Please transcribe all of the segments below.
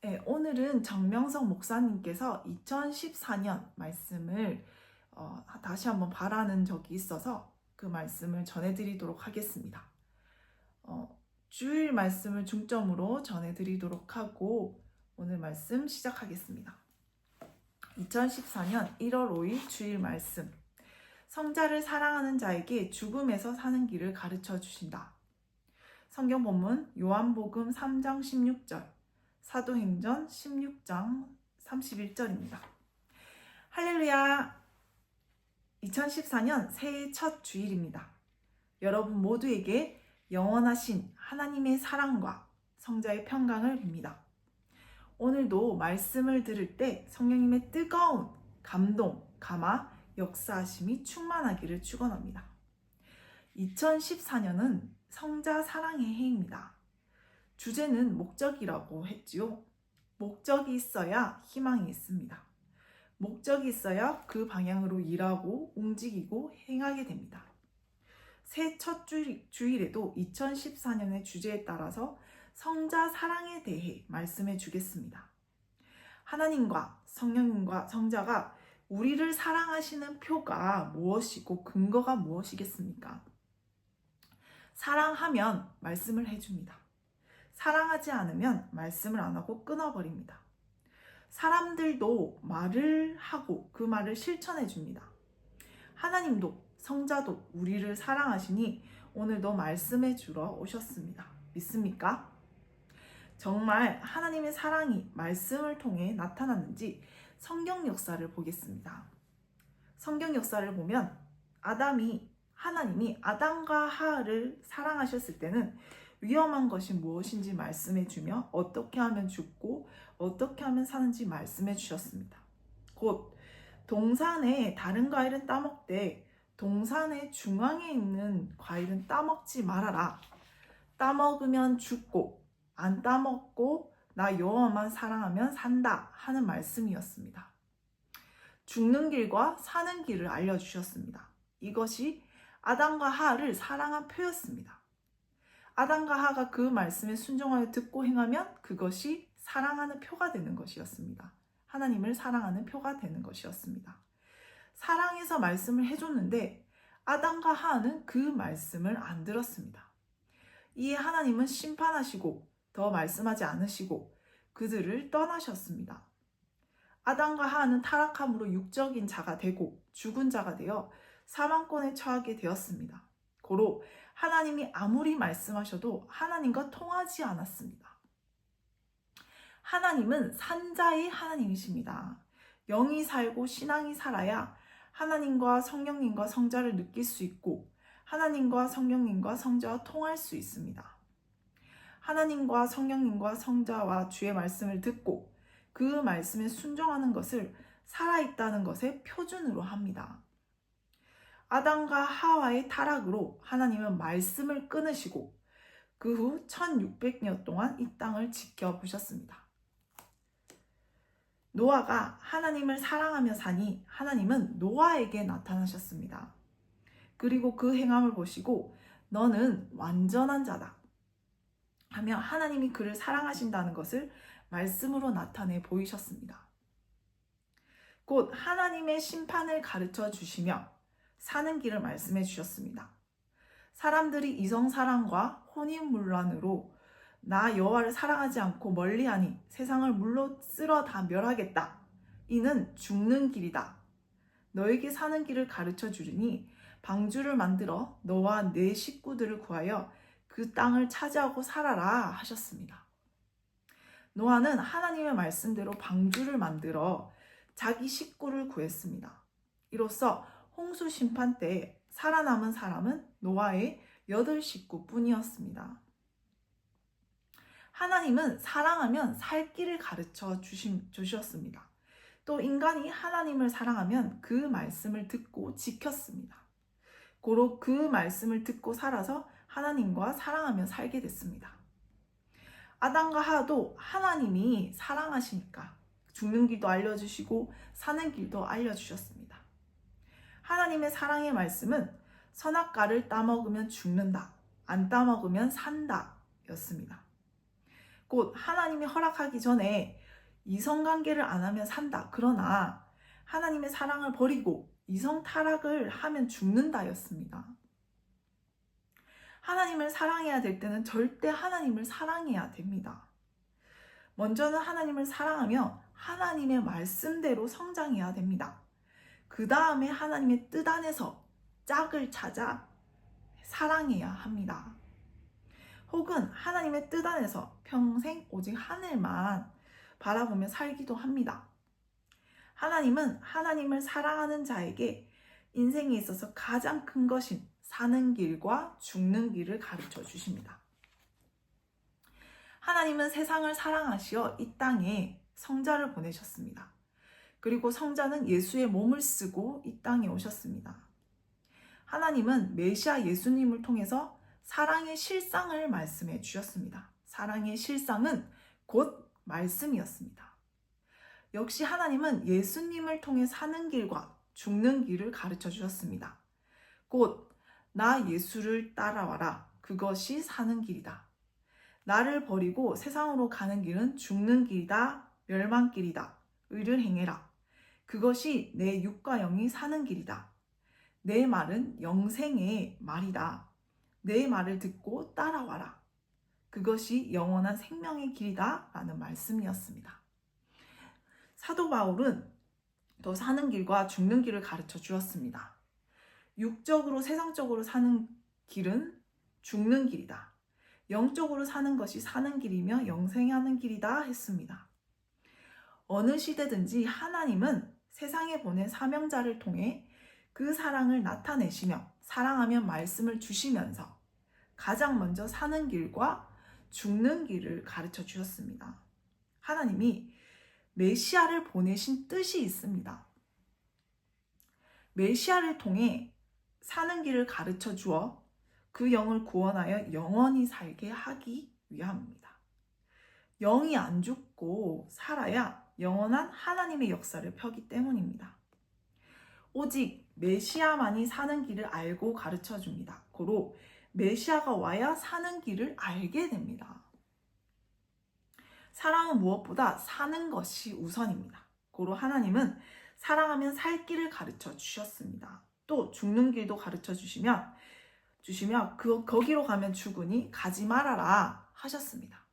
네, 오늘은 정명석 목사님께서 2014년 말씀을 어, 다시 한번 바라는 적이 있어서 그 말씀을 전해드리도록 하겠습니다. 어, 주일 말씀을 중점으로 전해드리도록 하고 오늘 말씀 시작하겠습니다. 2014년 1월 5일 주일 말씀. 성자를 사랑하는 자에게 죽음에서 사는 길을 가르쳐 주신다. 성경 본문 요한복음 3장 16절, 사도행전 16장 31절입니다. 할렐루야! 2014년 새해 첫 주일입니다. 여러분 모두에게 영원하신 하나님의 사랑과 성자의 평강을 빕니다. 오늘도 말씀을 들을 때 성령님의 뜨거운 감동, 감화, 역사하심이 충만하기를 축원합니다. 2014년은 성자 사랑의 해입니다. 주제는 목적이라고 했지요. 목적이 있어야 희망이 있습니다. 목적이 있어야 그 방향으로 일하고 움직이고 행하게 됩니다. 새 첫 주일에도 2014년의 주제에 따라서 성자 사랑에 대해 말씀해 주겠습니다. 하나님과 성령님과 성자가 우리를 사랑하시는 표가 무엇이고 근거가 무엇이겠습니까? 사랑하면 말씀을 해줍니다. 사랑하지 않으면 말씀을 안 하고 끊어버립니다. 사람들도 말을 하고 그 말을 실천해 줍니다. 하나님도 성자도 우리를 사랑하시니 오늘도 말씀해 주러 오셨습니다. 믿습니까? 정말 하나님의 사랑이 말씀을 통해 나타났는지 성경 역사를 보겠습니다. 성경 역사를 보면 아담이 하나님이 아담과 하하를 사랑하셨을 때는 위험한 것이 무엇인지 말씀해 주며 어떻게 하면 죽고 어떻게 하면 사는지 말씀해 주셨습니다. 곧 동산에 다른 과일은 따먹되 동산의 중앙에 있는 과일은 따먹지 말아라. 따먹으면 죽고 안 따먹고 나 여호와만 사랑하면 산다 하는 말씀이었습니다. 죽는 길과 사는 길을 알려주셨습니다. 이것이 아담과 하하를 사랑한 표였습니다. 아담과 하하가 그 말씀에 순종하여 듣고 행하면 그것이 사랑하는 표가 되는 것이었습니다. 하나님을 사랑하는 표가 되는 것이었습니다. 사랑해서 말씀을 해줬는데 아담과 하하는 그 말씀을 안 들었습니다. 이에 하나님은 심판하시고 더 말씀하지 않으시고 그들을 떠나셨습니다. 아담과 하하는 타락함으로 육적인 자가 되고 죽은 자가 되어 사망권에 처하게 되었습니다. 고로 하나님이 아무리 말씀하셔도 하나님과 통하지 않았습니다. 하나님은 산자의 하나님이십니다. 영이 살고 신앙이 살아야 하나님과 성령님과 성자를 느낄 수 있고 하나님과 성령님과 성자와 통할 수 있습니다. 하나님과 성령님과 성자와 주의 말씀을 듣고 그 말씀에 순종하는 것을 살아있다는 것의 표준으로 합니다. 아담과 하와의 타락으로 하나님은 말씀을 끊으시고 그 후 1600년 동안 이 땅을 지켜보셨습니다. 노아가 하나님을 사랑하며 사니 하나님은 노아에게 나타나셨습니다. 그리고 그 행함을 보시고 너는 완전한 자다. 하며 하나님이 그를 사랑하신다는 것을 말씀으로 나타내 보이셨습니다. 곧 하나님의 심판을 가르쳐 주시며 사는 길을 말씀해 주셨습니다. 사람들이 이성 사랑과 혼인 문란으로 나 여호와를 사랑하지 않고 멀리하니 세상을 물로 쓸어 다 멸하겠다. 이는 죽는 길이다. 너에게 사는 길을 가르쳐 주리니 방주를 만들어 너와 내 식구들을 구하여 그 땅을 차지하고 살아라 하셨습니다. 노아는 하나님의 말씀대로 방주를 만들어 자기 식구를 구했습니다. 이로써 홍수 심판 때 살아남은 사람은 노아의 여덟 식구뿐이었습니다. 하나님은 사랑하면 살 길을 가르쳐 주셨습니다. 또 인간이 하나님을 사랑하면 그 말씀을 듣고 지켰습니다. 고로 그 말씀을 듣고 살아서 하나님과 사랑하며 살게 됐습니다. 아담과 하도 하나님이 사랑하시니까 죽는 길도 알려주시고 사는 길도 알려주셨습니다. 하나님의 사랑의 말씀은 선악과를 따먹으면 죽는다. 안 따먹으면 산다. 였습니다. 곧 하나님이 허락하기 전에 이성 관계를 안 하면 산다. 그러나 하나님의 사랑을 버리고 이성 타락을 하면 죽는다 였습니다. 하나님을 사랑해야 될 때는 절대 하나님을 사랑해야 됩니다. 먼저는 하나님을 사랑하며 하나님의 말씀대로 성장해야 됩니다. 그 다음에 하나님의 뜻 안에서 짝을 찾아 사랑해야 합니다. 혹은 하나님의 뜻 안에서 평생 오직 하늘만 바라보며 살기도 합니다. 하나님은 하나님을 사랑하는 자에게 인생에 있어서 가장 큰 것인 사는 길과 죽는 길을 가르쳐 주십니다. 하나님은 세상을 사랑하시어 이 땅에 성자를 보내셨습니다. 그리고 성자는 예수의 몸을 쓰고 이 땅에 오셨습니다. 하나님은 메시아 예수님을 통해서 사랑의 실상을 말씀해 주셨습니다. 사랑의 실상은 곧 말씀이었습니다. 역시 하나님은 예수님을 통해 사는 길과 죽는 길을 가르쳐 주셨습니다. 곧, 나 예수를 따라와라. 그것이 사는 길이다. 나를 버리고 세상으로 가는 길은 죽는 길이다. 멸망길이다. 의를 행해라. 그것이 내 육과 영이 사는 길이다. 내 말은 영생의 말이다. 내 말을 듣고 따라와라. 그것이 영원한 생명의 길이다. 라는 말씀이었습니다. 사도 바울은 더 사는 길과 죽는 길을 가르쳐 주었습니다. 육적으로 세상적으로 사는 길은 죽는 길이다. 영적으로 사는 것이 사는 길이며 영생하는 길이다 했습니다. 어느 시대든지 하나님은 세상에 보낸 사명자를 통해 그 사랑을 나타내시며 사랑하며 말씀을 주시면서 가장 먼저 사는 길과 죽는 길을 가르쳐 주셨습니다. 하나님이 메시아를 보내신 뜻이 있습니다. 메시아를 통해 사는 길을 가르쳐 주어 그 영을 구원하여 영원히 살게 하기 위함입니다. 영이 안 죽고 살아야 영원한 하나님의 역사를 펴기 때문입니다. 오직 메시아만이 사는 길을 알고 가르쳐 줍니다. 고로 메시아가 와야 사는 길을 알게 됩니다. 사랑은 무엇보다 사는 것이 우선입니다. 고로 하나님은 사랑하면 살 길을 가르쳐 주셨습니다. 또 죽는 길도 가르쳐 주시면 주시며 그 거기로 가면 죽으니 가지 말아라 하셨습니다.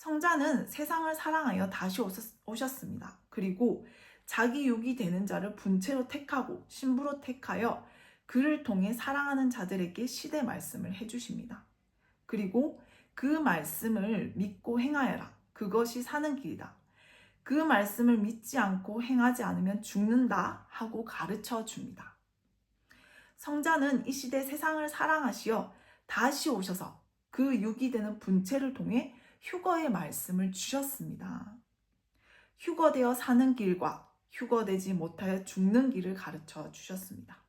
성자는 세상을 사랑하여 다시 오셨습니다. 그리고 자기 육이 되는 자를 분체로 택하고 신부로 택하여 그를 통해 사랑하는 자들에게 시대 말씀을 해주십니다. 그리고 그 말씀을 믿고 행하여라. 그것이 사는 길이다. 그 말씀을 믿지 않고 행하지 않으면 죽는다 하고 가르쳐 줍니다. 성자는 이 시대 세상을 사랑하시어 다시 오셔서 그 육이 되는 분체를 통해 휴거의 말씀을 주셨습니다. 휴거되어 사는 길과 휴거되지 못하여 죽는 길을 가르쳐 주셨습니다.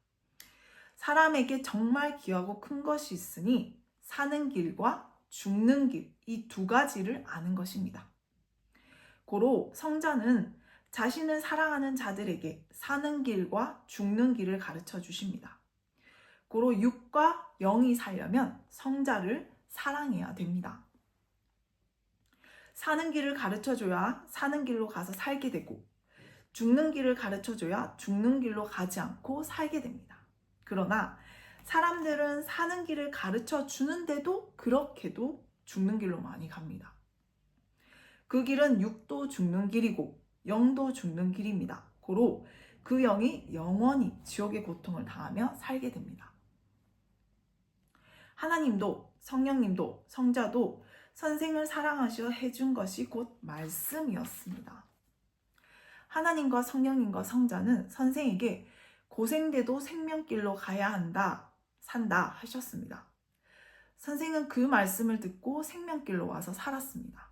사람에게 정말 귀하고 큰 것이 있으니 사는 길과 죽는 길, 이 두 가지를 아는 것입니다. 고로 성자는 자신을 사랑하는 자들에게 사는 길과 죽는 길을 가르쳐 주십니다. 고로 육과 영이 살려면 성자를 사랑해야 됩니다. 사는 길을 가르쳐 줘야 사는 길로 가서 살게 되고 죽는 길을 가르쳐 줘야 죽는 길로 가지 않고 살게 됩니다. 그러나 사람들은 사는 길을 가르쳐 주는데도 그렇게도 죽는 길로 많이 갑니다. 그 길은 육도 죽는 길이고 영도 죽는 길입니다. 고로 그 영이 영원히 지옥의 고통을 당하며 살게 됩니다. 하나님도 성령님도 성자도 선생을 사랑하시어 해준 것이 곧 말씀이었습니다. 하나님과 성령님과 성자는 선생에게 고생돼도 생명길로 가야 한다, 산다 하셨습니다. 선생은 그 말씀을 듣고 생명길로 와서 살았습니다.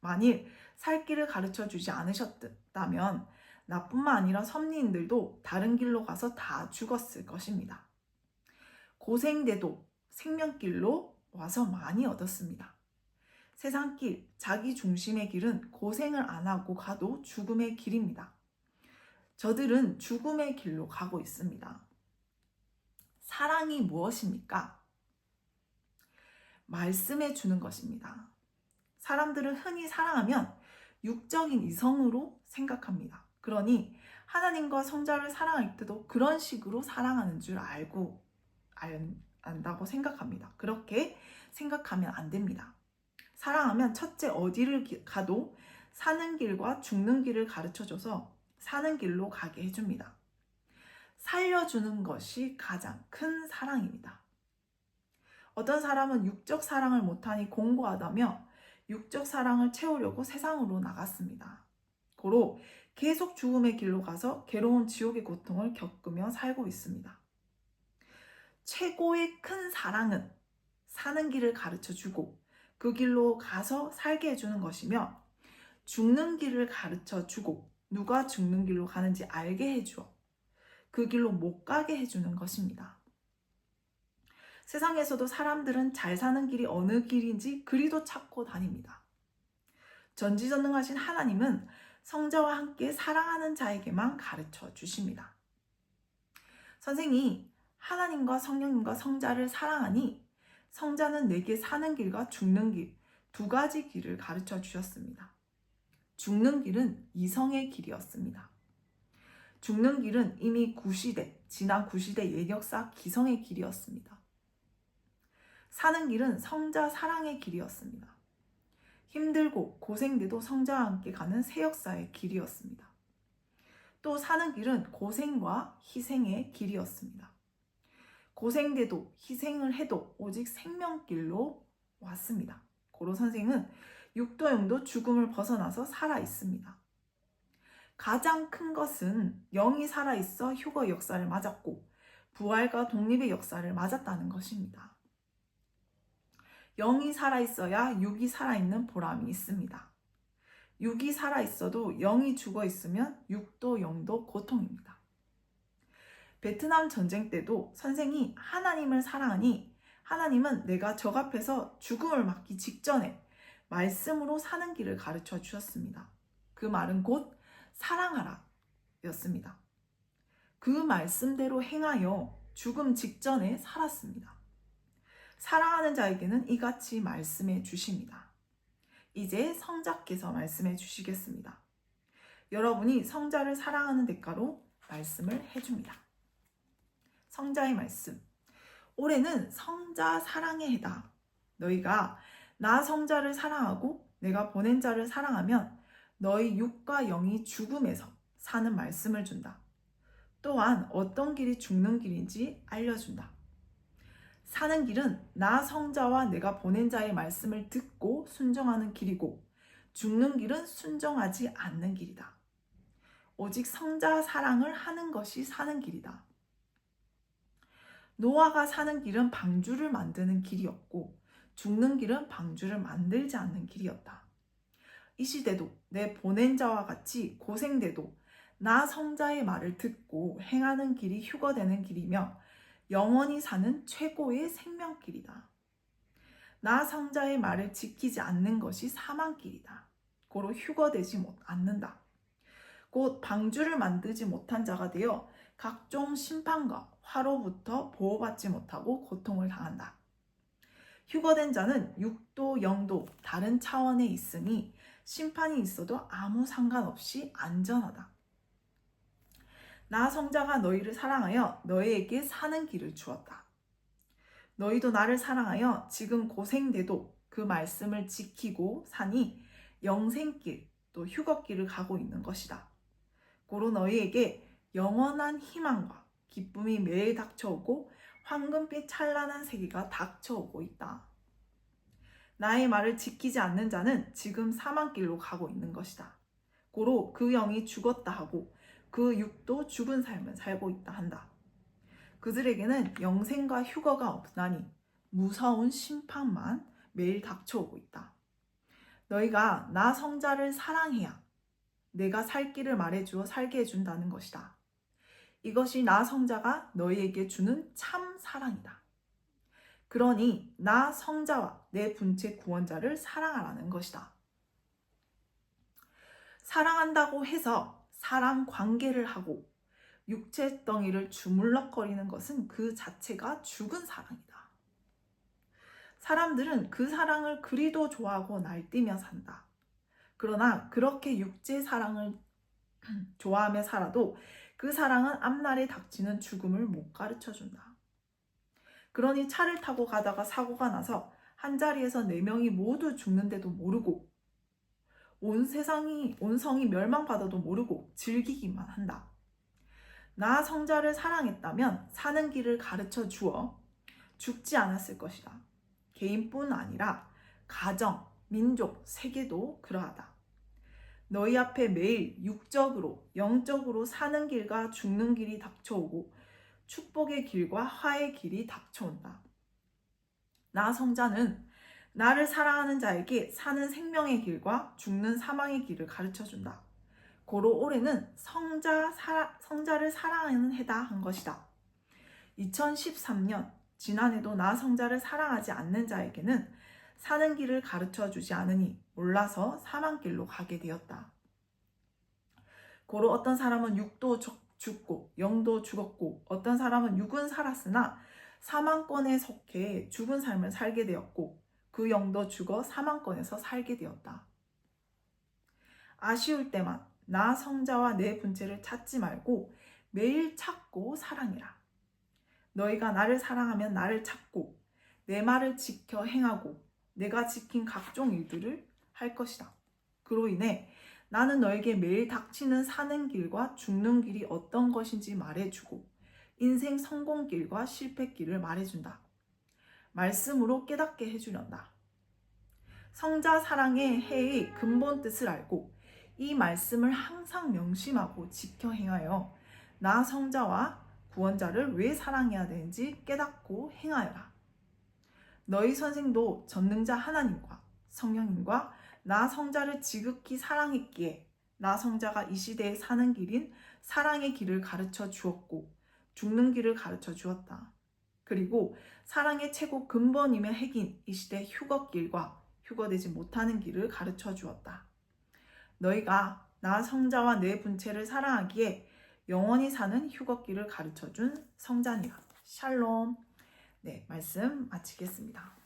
만일 살 길을 가르쳐 주지 않으셨다면 나뿐만 아니라 섭리인들도 다른 길로 가서 다 죽었을 것입니다. 고생돼도 생명길로 와서 많이 얻었습니다. 세상길, 자기 중심의 길은 고생을 안 하고 가도 죽음의 길입니다. 저들은 죽음의 길로 가고 있습니다. 사랑이 무엇입니까? 말씀해 주는 것입니다. 사람들은 흔히 사랑하면 육적인 이성으로 생각합니다. 그러니 하나님과 성자를 사랑할 때도 그런 식으로 사랑하는 줄 알고 알, 안다고 생각합니다. 그렇게 생각하면 안 됩니다. 사랑하면 첫째 어디를 기- 가도 사는 길과 죽는 길을 가르쳐 줘서 사는 길로 가게 해줍니다. 살려주는 것이 가장 큰 사랑입니다. 어떤 사람은 육적 사랑을 못하니 공고하다며 육적 사랑을 채우려고 세상으로 나갔습니다. 고로 계속 죽음의 길로 가서 괴로운 지옥의 고통을 겪으며 살고 있습니다. 최고의 큰 사랑은 사는 길을 가르쳐 주고 그 길로 가서 살게 해주는 것이며 죽는 길을 가르쳐 주고 누가 죽는 길로 가는지 알게 해주어 그 길로 못 가게 해주는 것입니다. 세상에서도 사람들은 잘 사는 길이 어느 길인지 그리도 찾고 다닙니다. 전지전능하신 하나님은 성자와 함께 사랑하는 자에게만 가르쳐 주십니다. 선생이 하나님과 성령님과 성자를 사랑하니 성자는 내게 사는 길과 죽는 길, 두 가지 길을 가르쳐 주셨습니다. 죽는 길은 이성의 길이었습니다. 죽는 길은 이미 구시대, 지난 구시대 예격사 기성의 길이었습니다. 사는 길은 성자 사랑의 길이었습니다. 힘들고 고생돼도 성자와 함께 가는 새 역사의 길이었습니다. 또 사는 길은 고생과 희생의 길이었습니다. 고생돼도 희생을 해도 오직 생명길로 왔습니다. 고로 선생은 육도 영도 죽음을 벗어나서 살아 있습니다. 가장 큰 것은 영이 살아 있어 휴거 역사를 맞았고 부활과 독립의 역사를 맞았다는 것입니다. 영이 살아 있어야 육이 살아 있는 보람이 있습니다. 육이 살아 있어도 영이 죽어 있으면 육도 영도 고통입니다. 베트남 전쟁 때도 선생이 하나님을 사랑하니 하나님은 내가 적 앞에서 죽음을 맞기 직전에 말씀으로 사는 길을 가르쳐 주셨습니다. 그 말은 곧 사랑하라 였습니다. 그 말씀대로 행하여 죽음 직전에 살았습니다. 사랑하는 자에게는 이같이 말씀해 주십니다. 이제 성자께서 말씀해 주시겠습니다. 여러분이 성자를 사랑하는 대가로 말씀을 해줍니다. 성자의 말씀. 올해는 성자 사랑의 해다. 너희가 나 성자를 사랑하고 내가 보낸 자를 사랑하면 너희 육과 영이 죽음에서 사는 말씀을 준다. 또한 어떤 길이 죽는 길인지 알려준다. 사는 길은 나 성자와 내가 보낸 자의 말씀을 듣고 순정하는 길이고 죽는 길은 순정하지 않는 길이다. 오직 성자 사랑을 하는 것이 사는 길이다. 노아가 사는 길은 방주를 만드는 길이었고 죽는 길은 방주를 만들지 않는 길이었다. 이 시대도 내 보낸 자와 같이 고생돼도 나 성자의 말을 듣고 행하는 길이 휴거되는 길이며 영원히 사는 최고의 생명길이다. 나 성자의 말을 지키지 않는 것이 사망길이다. 고로 휴거되지 못 않는다. 곧 방주를 만들지 못한 자가 되어 각종 심판과 화로부터 보호받지 못하고 고통을 당한다. 휴거된 자는 육도, 영도 다른 차원에 있으니 심판이 있어도 아무 상관없이 안전하다. 나 성자가 너희를 사랑하여 너희에게 사는 길을 주었다. 너희도 나를 사랑하여 지금 고생돼도 그 말씀을 지키고 사니 영생길 또 휴거길을 가고 있는 것이다. 고로 너희에게 영원한 희망과 기쁨이 매일 닥쳐오고 황금빛 찬란한 세계가 닥쳐오고 있다. 나의 말을 지키지 않는 자는 지금 사망길로 가고 있는 것이다. 고로 그 영이 죽었다 하고 그 육도 죽은 삶을 살고 있다 한다. 그들에게는 영생과 휴거가 없나니 무서운 심판만 매일 닥쳐오고 있다. 너희가 나 성자를 사랑해야 내가 살 길을 말해주어 살게 해준다는 것이다. 이것이 나 성자가 너희에게 주는 참 사랑이다. 그러니 나 성자와 내 분체 구원자를 사랑하라는 것이다. 사랑한다고 해서 사랑 관계를 하고 육체 덩이를 주물럭거리는 것은 그 자체가 죽은 사랑이다. 사람들은 그 사랑을 그리도 좋아하고 날뛰며 산다. 그러나 그렇게 육체 사랑을 좋아하며 살아도 그 사랑은 앞날에 닥치는 죽음을 못 가르쳐 준다. 그러니 차를 타고 가다가 사고가 나서 한 자리에서 네 명이 모두 죽는데도 모르고 온 세상이 온 성이 멸망받아도 모르고 즐기기만 한다. 나 성자를 사랑했다면 사는 길을 가르쳐 주어 죽지 않았을 것이다. 개인뿐 아니라 가정, 민족, 세계도 그러하다. 너희 앞에 매일 육적으로, 영적으로 사는 길과 죽는 길이 닥쳐오고 축복의 길과 화의 길이 닥쳐온다. 나 성자는 나를 사랑하는 자에게 사는 생명의 길과 죽는 사망의 길을 가르쳐 준다. 고로 올해는 성자 사라, 성자를 사랑하는 해다 한 것이다. 2013년 지난해도 나 성자를 사랑하지 않는 자에게는 사는 길을 가르쳐 주지 않으니 몰라서 사망길로 가게 되었다. 고로 어떤 사람은 육도 죽고 영도 죽었고 어떤 사람은 육은 살았으나 사망권에 속해 죽은 삶을 살게 되었고 그 영도 죽어 사망권에서 살게 되었다. 아쉬울 때만 나 성자와 내 분체를 찾지 말고 매일 찾고 사랑해라. 너희가 나를 사랑하면 나를 찾고 내 말을 지켜 행하고 내가 지킨 각종 일들을 할 것이다. 그로 인해 나는 너에게 매일 닥치는 사는 길과 죽는 길이 어떤 것인지 말해주고 인생 성공길과 실패길을 말해준다. 말씀으로 깨닫게 해주련다. 성자 사랑의 해의 근본 뜻을 알고 이 말씀을 항상 명심하고 지켜 행하여 나 성자와 구원자를 왜 사랑해야 되는지 깨닫고 행하여라. 너희 선생도 전능자 하나님과 성령님과 나 성자를 지극히 사랑했기에 나 성자가 이 시대에 사는 길인 사랑의 길을 가르쳐 주었고 죽는 길을 가르쳐 주었다. 그리고 사랑의 최고 근본이며 핵인 이 시대 휴거길과 휴거되지 못하는 길을 가르쳐 주었다. 너희가 나 성자와 내 분체를 사랑하기에 영원히 사는 휴거길을 가르쳐 준 성자니라. 샬롬. 네, 말씀 마치겠습니다.